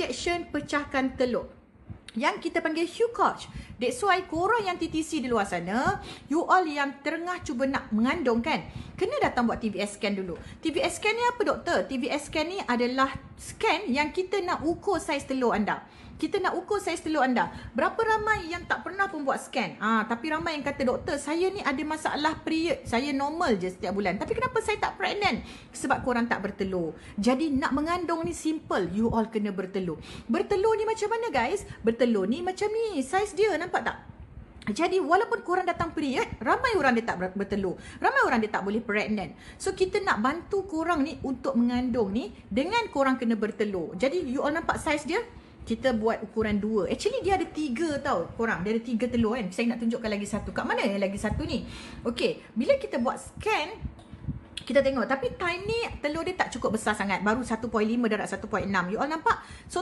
injection pecahkan telur yang kita panggil Hugh. That's why korang yang TTC di luar sana, you all yang tengah cuba nak mengandung kan, kena datang buat TVS scan dulu. TVS scan ni apa doktor? TVS scan ni adalah scan yang kita nak ukur saiz telur anda kita nak ukur saiz telur anda. Berapa ramai yang tak pernah pun buat scan? Ah, tapi ramai yang kata doktor, saya ni ada masalah period. Saya normal je setiap bulan. Tapi kenapa saya tak pregnant? Sebab korang tak bertelur. Jadi nak mengandung ni simple. You all kena bertelur. Bertelur ni macam mana guys? Bertelur ni macam ni. Saiz dia nampak tak? Jadi walaupun korang datang period, ramai orang dia tak bertelur. Ramai orang dia tak boleh pregnant. So kita nak bantu korang ni untuk mengandung ni dengan korang kena bertelur. Jadi you all nampak saiz dia? kita buat ukuran dua. Actually dia ada tiga tau korang. Dia ada tiga telur kan. Saya nak tunjukkan lagi satu. Kat mana yang lagi satu ni? Okay. Bila kita buat scan. Kita tengok. Tapi time ni telur dia tak cukup besar sangat. Baru 1.5 darab 1.6. You all nampak? So